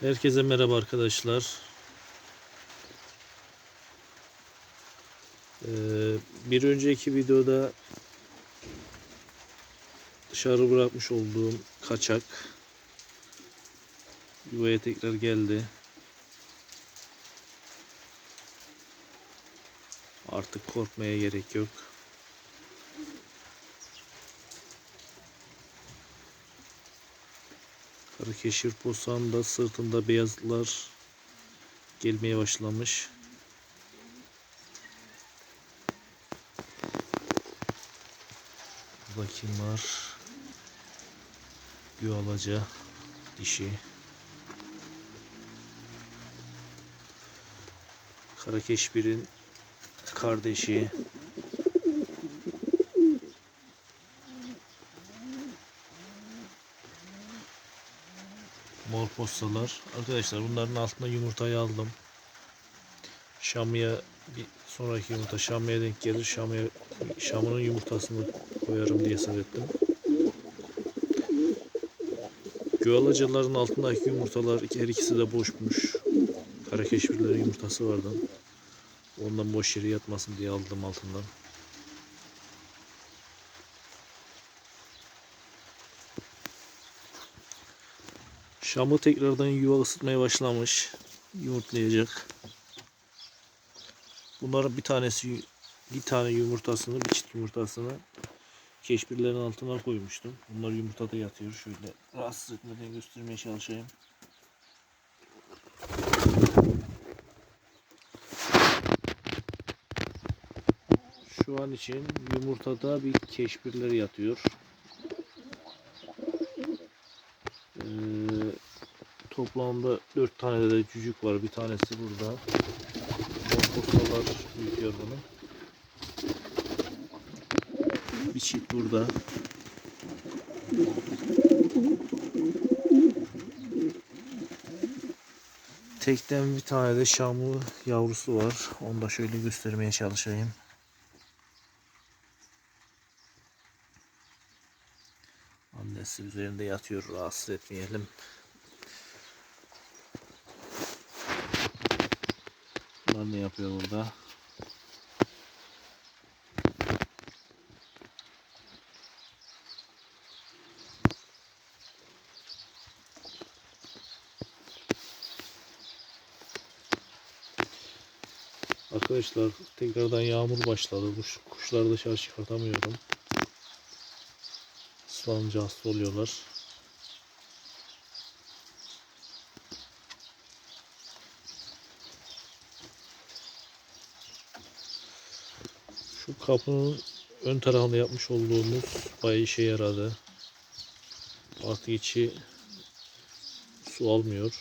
Herkese merhaba arkadaşlar. Ee, bir önceki videoda dışarı bırakmış olduğum kaçak yuvaya tekrar geldi. Artık korkmaya gerek yok. Karakeşir posağında sırtında beyazlar gelmeye başlamış. Burada kim var? Yualaca dişi. Karakeşbir'in kardeşi. Mor postalar. Arkadaşlar bunların altına yumurtayı aldım. Şamya bir sonraki yumurta Şamya denk gelir. Şamya Şam'ın yumurtasını koyarım diye seyrettim. Göğalacaların altındaki yumurtalar her ikisi de boşmuş. Karakeşbirlerin yumurtası vardı. Ondan boş yere yatmasın diye aldım altından. Şam'ı tekrardan yuva ısıtmaya başlamış. Yumurtlayacak. Bunların bir tanesi bir tane yumurtasını, bir çift yumurtasını keşbirlerin altına koymuştum. Bunlar yumurtada yatıyor. Şöyle rahatsız etmeden göstermeye çalışayım. Şu an için yumurtada bir keşbirler yatıyor. Ee, toplamda 4 tane de cücük var. Bir tanesi burada. Morfosalar büyütüyor bunu. Bir çift burada. Tekten bir tane de şamlı yavrusu var. Onu da şöyle göstermeye çalışayım. Annesi üzerinde yatıyor. Rahatsız etmeyelim. Bunlar ne yapıyor burada? Arkadaşlar tekrardan yağmur başladı. Kuş, kuşları dışarı çıkartamıyorum. Islanınca hasta oluyorlar. Şu kapının ön tarafında yapmış olduğumuz bayağı işe yaradı. Artık içi su almıyor.